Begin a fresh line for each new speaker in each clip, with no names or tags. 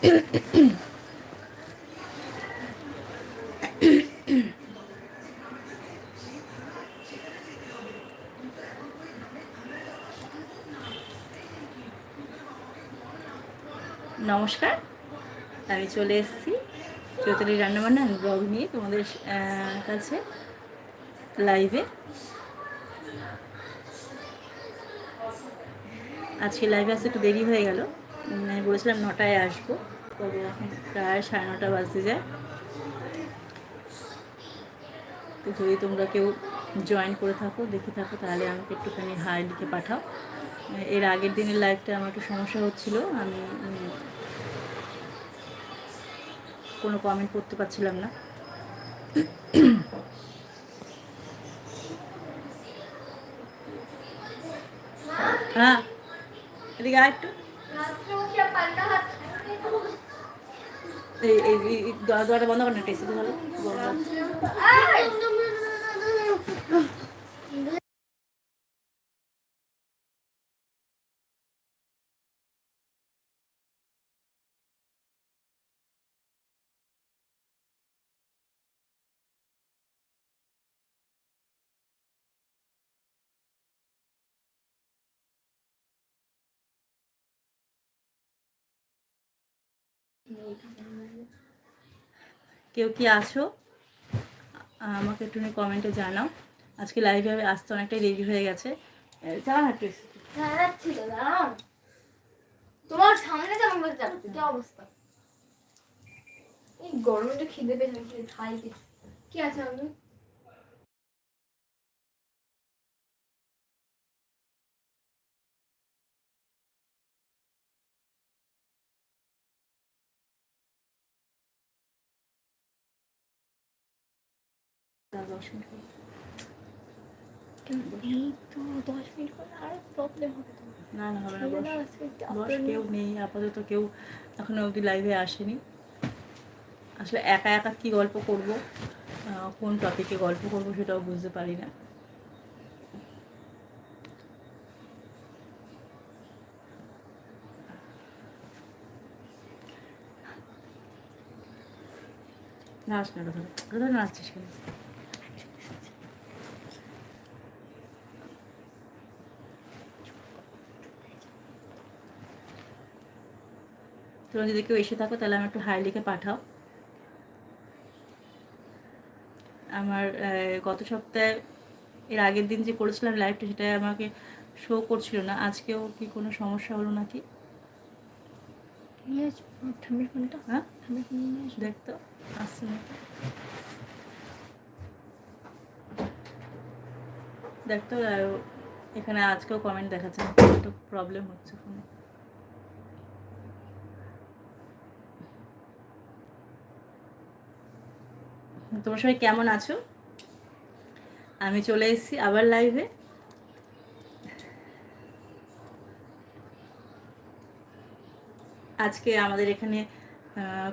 নমস্কার। আমি চলে এসেছি চৈতালি রান্নাবান্না ব্লগ নিয়ে তোমাদের কাছে লাইভে আজকে লাইভে আসতে একটু দেরি হয়ে গেল। আমি বলেছিলাম নটায় আসব, তবে এখন প্রায় সাড়ে নটা বাজতে যায়। তো যদি তোমরা কেউ জয়েন করে থাকো, দেখে থাকো, তাহলে আমাকে একটুখানি হাই লিখে পাঠাও। এর আগের দিনের লাইফটা আমার একটু সমস্যা হচ্ছিল, আমি কোনো কমেন্ট করতে পারছিলাম না। হ্যাঁ এদিকে আয় একটু। এই এই দরজাটা বন্ধ করে না টেস্ট ভালো কেউ কি আছো? আমাকে একটু কমেন্টে জানাও। আজকে লাইভে আসতে অনেকটাই দেরি হয়ে গেছে। চালা না একটু
তোমার সামনে কি অবস্থা? এই গরমটা খিদে পেয়েছে খিদে খাই কি? আছে আমি
দশ মিনিট
হবে
কেউ অবধি লাইভে আসেনি আসলে একা একা কি গল্প কোন টপিকে গল্প করব সেটাও বুঝতে পারি না। নাচ না। কথা কথা নাচছিস কেন? তোমরা যদি কেউ এসে থাকো তাহলে আমার একটু হাই লিখে পাঠাও। আমার গত সপ্তাহে এর আগের দিন যে করেছিলাম লাইভটা সেটা আমাকে শো করছিল না। আজকেও কি কোনো সমস্যা হলো নাকি?
ফোনটা?
হ্যাঁ?
ফোন
দেখতো আসছে না। দেখতো এখানে আজকেও কমেন্ট দেখাচ্ছে একটু প্রবলেম হচ্ছে ফোনে তোমরা সবাই কেমন আছো? আমি চলে এসেছি আবার লাইভে আজকে আমাদের এখানে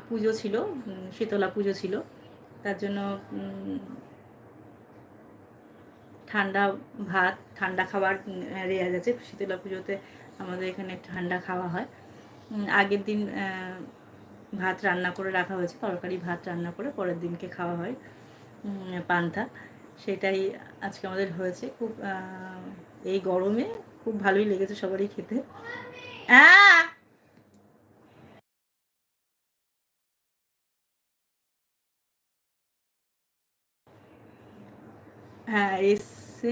পুজো ছিল শীতলা পুজো ছিল। তার জন্য ঠান্ডা ভাত, ঠান্ডা খাবার রেওয়াজ আছে। শীতলা পুজোতে আমাদের এখানে ঠান্ডা খাওয়া হয়। আগের দিন ভাত রান্না করে রাখা হয়েছে, তরকারি, ভাত রান্না করে পরের দিনকে খাওয়া হয় পান্তা সেটাই আজকে আমাদের হয়েছে। খুব এই গরমে খুব ভালোই লেগেছে সবারই খেতে। হ্যাঁ এসছে
আসছে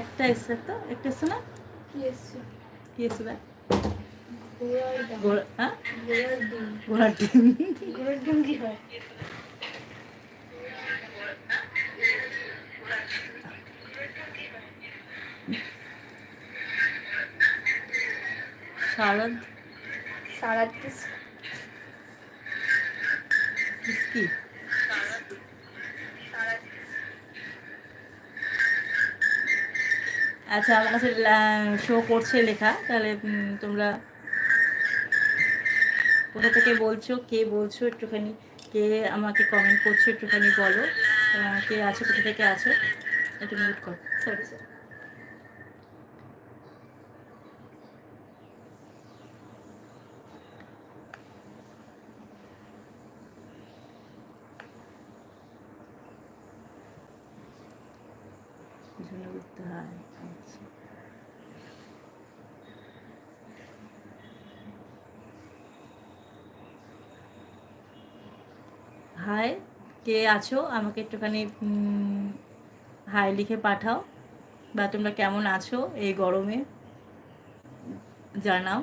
একটা এসছে তো? একটা এসছে না?
কি এসছে?
দেখ।
ঘোড়ার ডিম।
হ্যাঁ?
ঘোড়ার ডিম।
ঘোড়ার ডিম।
কি হয়?
সারাদ
সালাদ পিস
আচ্ছা আমার কাছে শো করছে লেখা। তাহলে তোমরা কোথা থেকে বলছো, কে বলছো একটুখানি, কে আমাকে কমেন্ট করছ একটুখানি বলো কে আছো, কোথা থেকে আছো, একটু মিউট কর।
সরি
উঠতে হয় আচ্ছা হাই, কে আছো? আমাকে একটুখানি হাই লিখে পাঠাও। বা তোমরা কেমন আছো এই গরমে? জানাও।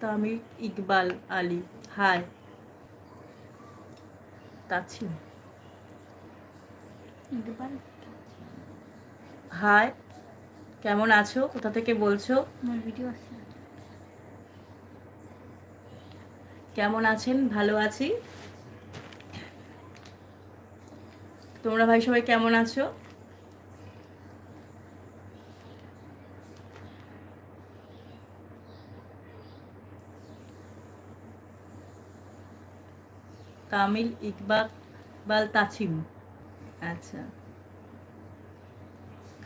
তামির ইকবাল আলী। হাই তাছি।
ইকবাল।
হাই কেমন আছো? কোথা থেকে বলছো?
আমার ভিডিও আছে।
কেমন আছেন? ভালো আছি। তোমরা ভাই সবাই কেমন আছো? তামিল ইকবাক বাল তাছিম। আচ্ছা।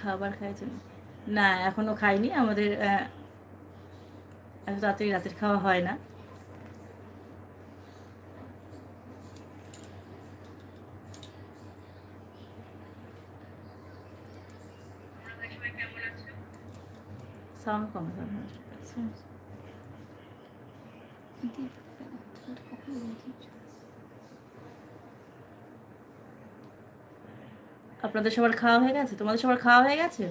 খাবার খাইছেন? না, এখনও খাইনি। আমাদের এত তাড়াতাড়ি রাতের খাওয়া হয় না। সাউন্ড কম সাউন্ড আপনাদের সবার খাওয়া হয়ে গেছে? তোমাদের সবার খাওয়া হয়ে গেছে?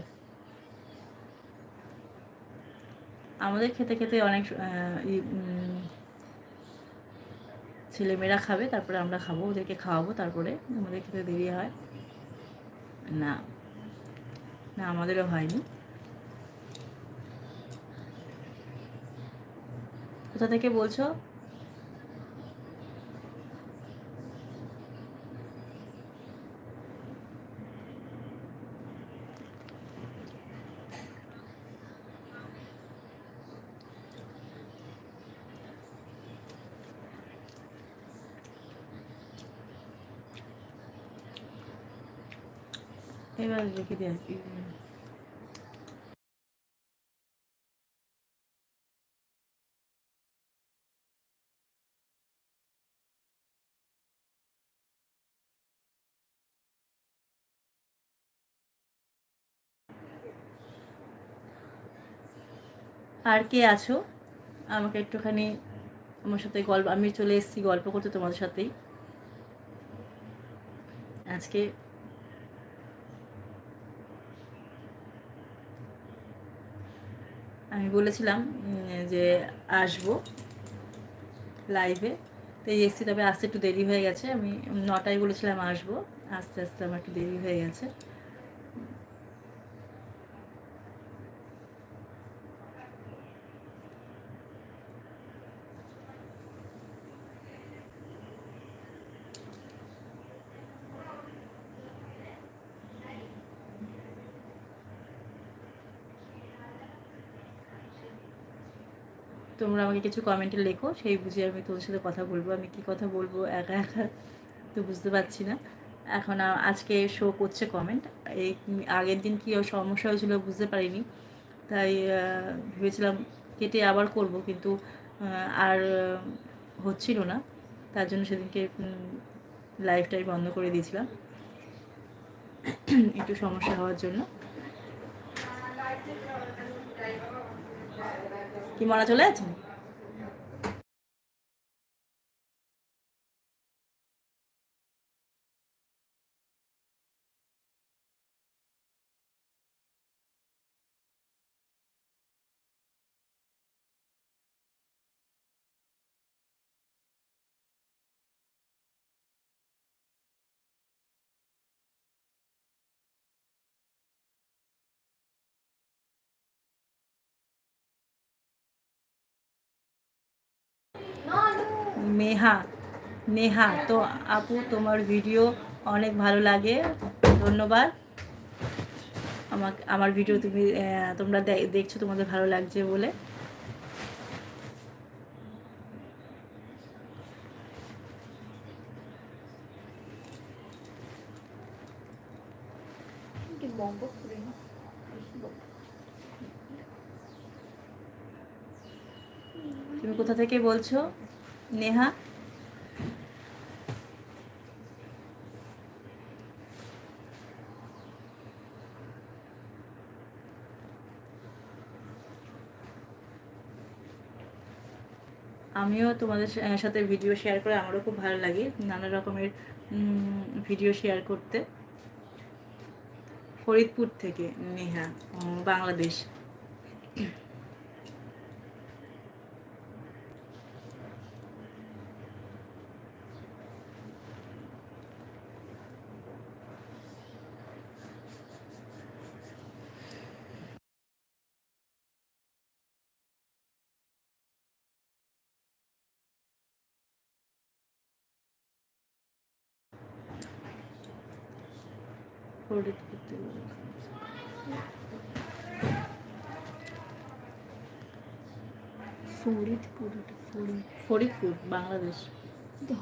আমাদের খেতে খেতে অনেক ছেলেমেয়েরা খাবে, তারপরে আমরা খাব, ওদেরকে খাওয়াবো, তারপরে আমাদের খেতে দেরি হয়। না না, আমাদেরও হয়নি। কোথা থেকে বলছো? এবার রেখে আর কে আছো? আমাকে একটুখানি আমার সাথে গল্প আমি চলে এসেছি গল্প করতে তোমাদের সাথেই। আজকে আমি বলেছিলাম যে আসব লাইভে তো এসছি, তবে আসতে একটু দেরি হয়ে গেছে। আমি নটায় বলেছিলাম আসব। আস্তে আস্তে আমার একটু দেরি হয়ে গেছে। তোমরা আমাকে কিছু কমেন্টে লেখো, সেই বুঝে আমি তোদের সাথে কথা বলব। আমি কি কথা বলব, একা একা তো বুঝতে পারছি না। এখন আজকে শো করছে কমেন্ট এই আগের দিন কী সমস্যা হয়েছিল বুঝতে পারিনি। তাই ভেবেছিলাম কেটে আবার করব, কিন্তু আর হচ্ছিল না। তার জন্য সেদিনকে লাইফটাই বন্ধ করে দিয়েছিলাম। একটু সমস্যা হওয়ার জন্য। কি মারা চলে আছে মেহা নেহা, তো আপু, তোমার ভিডিও অনেক ভালো লাগে। ধন্যবাদ। আমাকে, আমার ভিডিও তুমি তোমরা দেখছ, তোমাদের ভালো লাগছে বলে। তুমি কোথা থেকে বলছো? নেহা। আমিও তোমাদের সাথে ভিডিও শেয়ার করে আমারও খুব ভালো লাগে নানা রকমের ভিডিও শেয়ার করতে। ফরিদপুর থেকে নেহা বাংলাদেশ। ফরিদপুর থেকে
ফরিদপুর
ফরিদপুর বাংলাদেশ।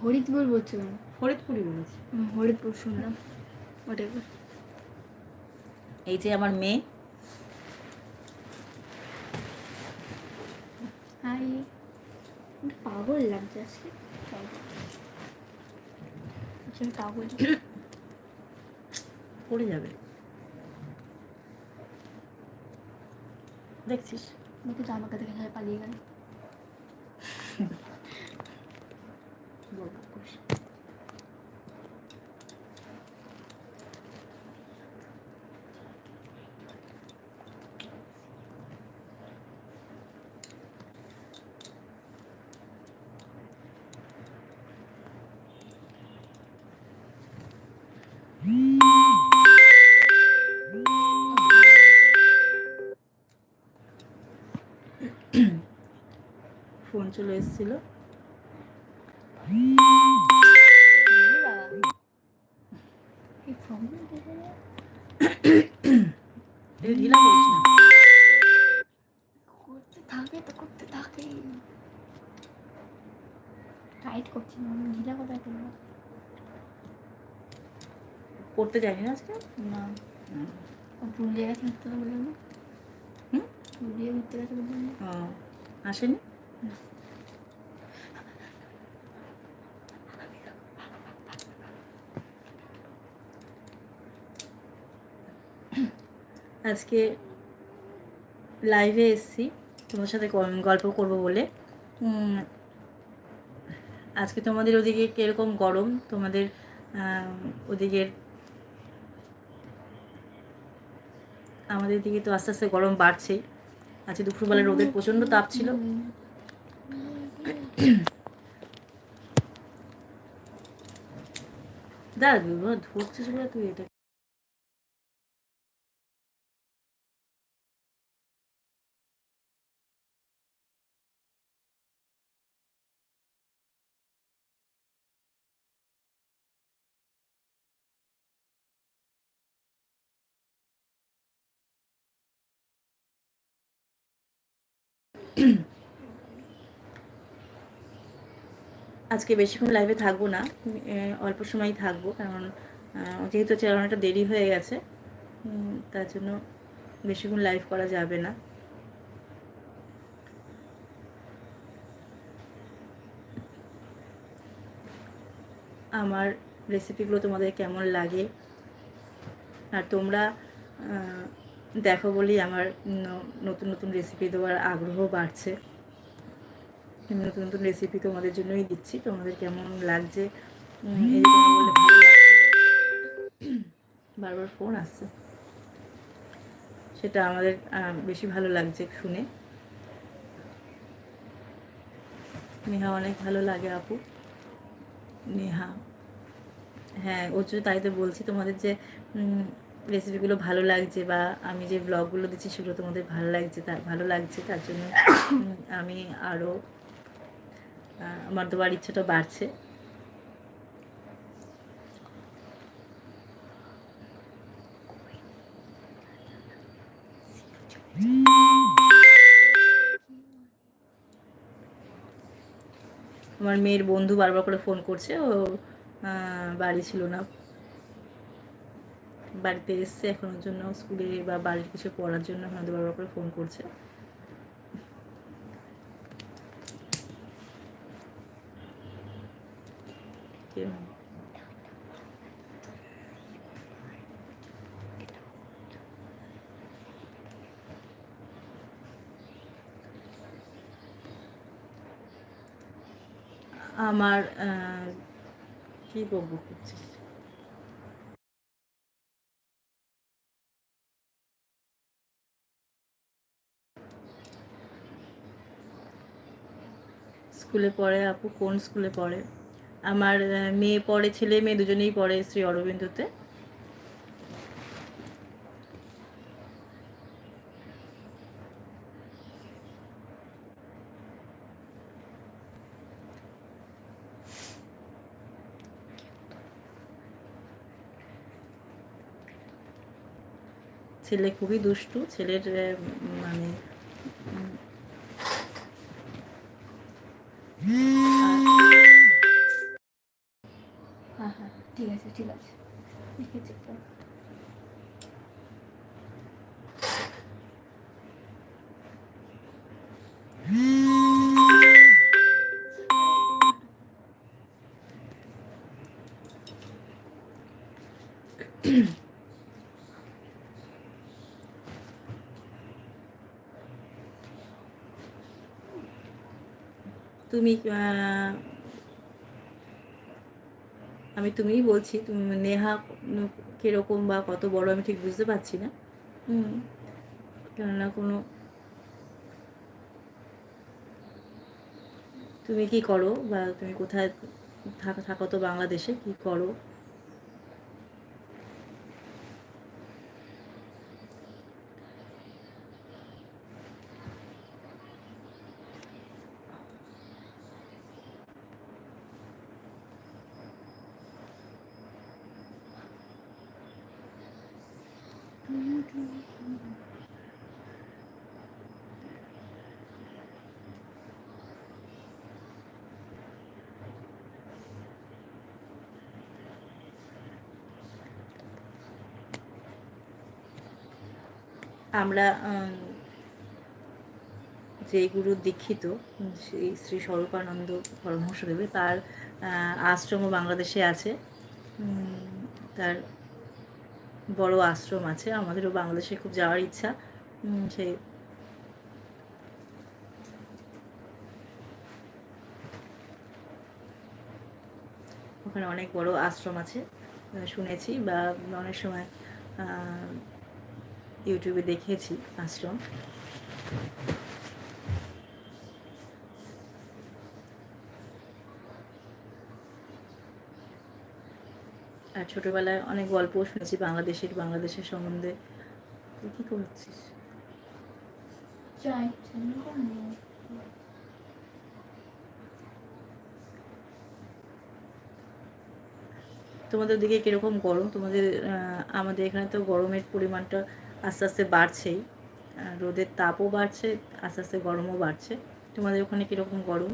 হরিদপুর বলছো?
ফরিদপুরই বলেছি।
হরিদপুর শুনলাম। ওটা
এই যে আমার মেয়ে।
হাই পাগল লাগছে আজকে। পাগল।
পড়ে যাবে। দেখছিস?
জামা দেখে সবাই পালিয়ে গেল।
চলে এসেছিল। ঢিলা করিস না।
করতে থাকে তো করতে থাকে। টাইট করছি না আমি ঢিলা কোথায় করব
না আজকে?
না। পুরুলিয়া গেছে ঘুরতে বললাম না?
হুম?
পুরুলিয়া ঘুরতে গেছে বললাম না?
আসেনি? আজকে লাইভে এসেছি। তোমার সাথে গল্প করব বলে। আজকে তোমাদের ওদিকে কীরকম গরম? তোমাদের ওদিকের আমাদের দিকে তো আস্তে আস্তে গরম বাড়ছে। আজকে দুপুরবেলা রোদের প্রচণ্ড তাপ ছিল। বাবা, ধরছিস তুই এটা আজকে বেশিক্ষণ লাইভে থাকব না অল্প সময়ই থাকব, কারণ যেহেতু আজকে অনেকটা দেরি হয়ে গেছে তার জন্য বেশিক্ষণ লাইভ করা যাবে না। আমার রেসিপিগুলো তোমাদের কেমন লাগে? আর তোমরা দেখো বলেই আমার নতুন নতুন রেসিপি দেওয়ার আগ্রহ বাড়ছে। নতুন নতুন রেসিপি তোমাদের জন্যই দিচ্ছি। তোমাদের কেমন লাগছে? বারবার ফোন আসছে। সেটা আমাদের বেশি ভালো লাগছে শুনে। নেহা অনেক ভালো লাগে আপু। নেহা। হ্যাঁ ওর জন্য তাই তো বলছি তোমাদের যে রেসিপিগুলো ভালো লাগছে বা আমি যে ব্লগগুলো দিচ্ছি সেগুলো তোমাদের ভালো লাগছে তার ভালো লাগছে তার জন্য আমি আরও আমার দেওয়ার ইচ্ছাটা বাড়ছে। আমার মেয়ের বন্ধু বারবার করে ফোন করছে, ও বাড়ি ছিল না। বাড়িতে এসছে, এখন ওর জন্য স্কুলে বা বাড়ির কিছু পড়ার জন্য আমাদের বারবার করে ফোন করছে। কে- আমার কি বকবক করছিস স্কুলে পড়ে আপু কোন স্কুলে পড়ে আমার মেয়ে পড়ে ছেলে মেয়ে দুজনেই পড়ে শ্রী অরবিন্দতে। ছেলে খুবই দুষ্টু ছেলের মানে তুমি আমি তুমিই বলছি, তুমি নেহা কীরকম বা কত বড় আমি ঠিক বুঝতে পারছি না। কেননা কোনো তুমি কি করো বা তুমি কোথায় থাকো তো বাংলাদেশে, কি করো? আমরা যে গুরু দীক্ষিত উম, শ্রী স্বরূপানন্দ পরমহংসদেবের তার আশ্রমও বাংলাদেশে আছে। তার বড় আশ্রম আছে। আমাদেরও বাংলাদেশে খুব যাওয়ার ইচ্ছা। সেই ওখানে অনেক বড় আশ্রম আছে। শুনেছি বা অনেক সময় ইউটিউবে দেখেছি আশ্রম। আর ছোটবেলায় অনেক গল্পও শুনেছি বাংলাদেশের বাংলাদেশের সম্বন্ধে। কি করছিস। তোমাদের দিকে কীরকম গরম? তোমাদের আহ, আমাদের এখানে তো গরমের পরিমাণটা আস্তে আস্তে বাড়ছেই। রোদের তাপও বাড়ছে, আস্তে আস্তে গরমও বাড়ছে। তোমাদের ওখানে কীরকম গরম?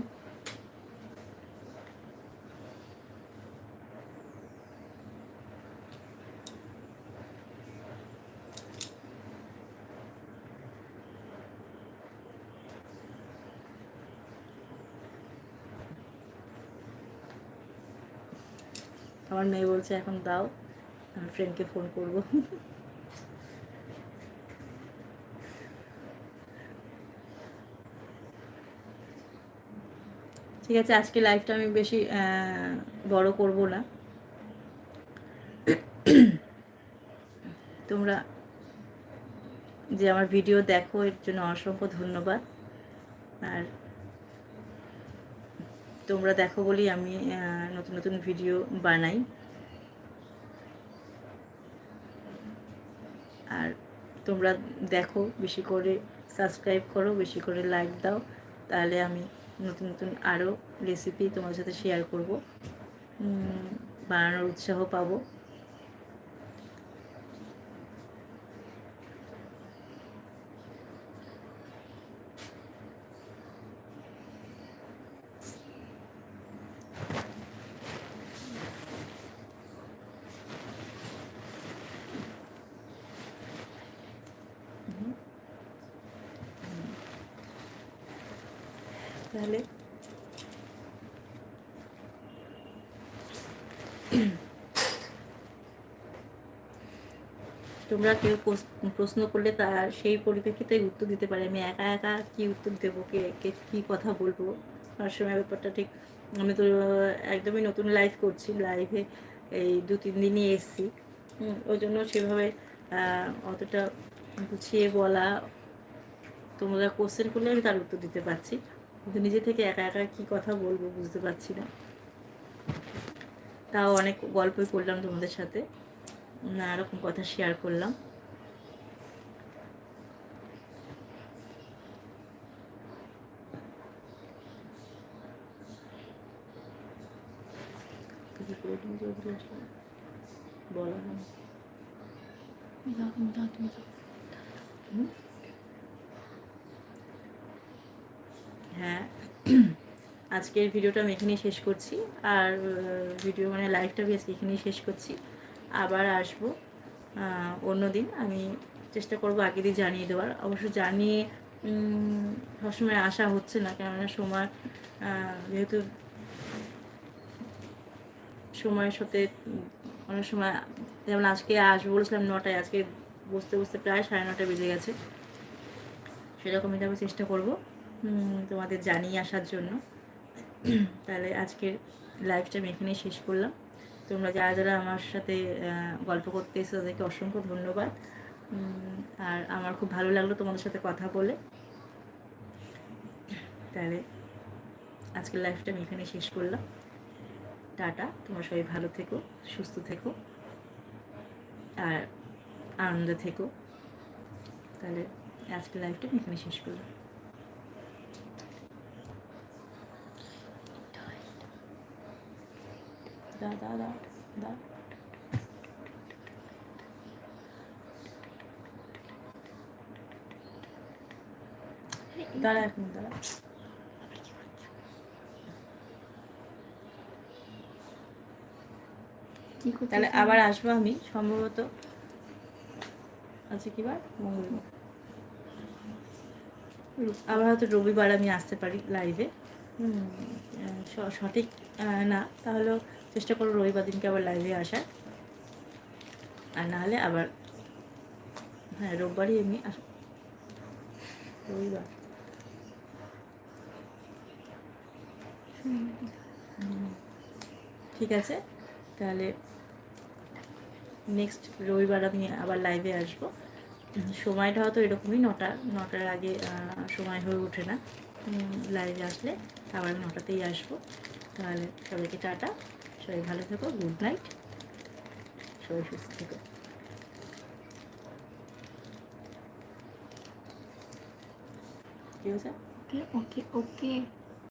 আমার মেয়ে বলছে, এখন দাও আমার ফ্রেন্ডকে ফোন করব। ঠিক আছে, আজকে লাইফটা আমি বেশি বড় করব না। তোমরা যে আমার ভিডিও দেখো, এর জন্য অসংখ্য ধন্যবাদ। আর তোমরা দেখো বলেই আমি নতুন নতুন ভিডিও বানাই। আর তোমরা দেখো, বেশি করে সাবস্ক্রাইব করো, বেশি করে লাইক দাও, তাহলে আমি নতুন নতুন আরও রেসিপি তোমার সাথে শেয়ার করব। বানানোর উৎসাহ পাবো তাহলে তোমরা কেউ প্রশ্ন করলে তার সেই পরিপ্রেক্ষিতে উত্তর দিতে পারে। আমি একা একা কি উত্তর দেবো? কে কে কী কথা বলব? তার সময় ব্যাপারটা ঠিক, আমি তো একদমই নতুন লাইভ করছি। লাইভে এই দু, তিন দিনই এসছি। ওই জন্য সেভাবে অতটা গুছিয়ে বলা, তোমরা কোশ্চেন করলে আমি তার উত্তর দিতে পারছি। কিন্তু নিজে থেকে একা একা কি কথা বলব বুঝতে পারছি না। তাও অনেক গল্পই করলাম তোমাদের সাথে। নানা রকম কথা শেয়ার করলাম। বলা? হ্যাঁ আজকের ভিডিওটা আমি এখানেই শেষ করছি। আর ভিডিও মানে লাইভটা আমি আজকে এখানেই শেষ করছি। আবার আসব। অন্য দিন আমি চেষ্টা করব আগে দিয়ে জানিয়ে দেওয়ার। অবশ্য জানিয়ে সবসময় আসা হচ্ছে না, কেননা সময় যেহেতু সময়ের সাথে অনেক সময়, যেমন আজকে আসব বলেছিলাম নটায়, আজকে বসতে বসতে প্রায় সাড়ে নটা বেজে গেছে। সেরকমই আমি চেষ্টা করব তোমাদের জানিয়ে আসার জন্য। তাহলে আজকের লাইফটা আমি এখানেই শেষ করলাম। তোমরা যারা যারা আমার সাথে গল্প করতে এসে তাদেরকে অসংখ্য ধন্যবাদ। আর আমার খুব ভালো লাগল তোমাদের সাথে কথা বলে। তাহলে আজকের লাইফটা আমি এখানে শেষ করলাম। টাটা, তোমরা সবাই ভালো থেকো, সুস্থ থেকো, আর আনন্দে থেকো। তাহলে আজকের লাইফটা আমি এখানে শেষ করলাম। দাঁড়া এক মিনিট দাঁড়া
কি
তাহলে আবার আসব আমি সম্ভবত আছে কি বার? মঙ্গলবার। আবার হয়তো রবিবার আমি আসতে পারি লাইভে সঠিক না তাহলেও চেষ্টা করব রবিবার দিনকে আবার লাইভে আসার। আর নাহলে আবার হ্যাঁ রোববারই আমি আস, রবিবার। ঠিক আছে, তাহলে নেক্সট রবিবার আমি আবার লাইভে আসব। সময়টা হয়তো এরকমই, নটা, নটার আগে সময় হয়ে ওঠে না। লাইভে আসলে আবার আমি নটাতেই আসব। তাহলে সবাইকে টাটা। সবাই ভালো থেকো, গুড নাইট। সবাই সুস্থ থেকো। ঠিক আছে
ওকে ওকে ওকে।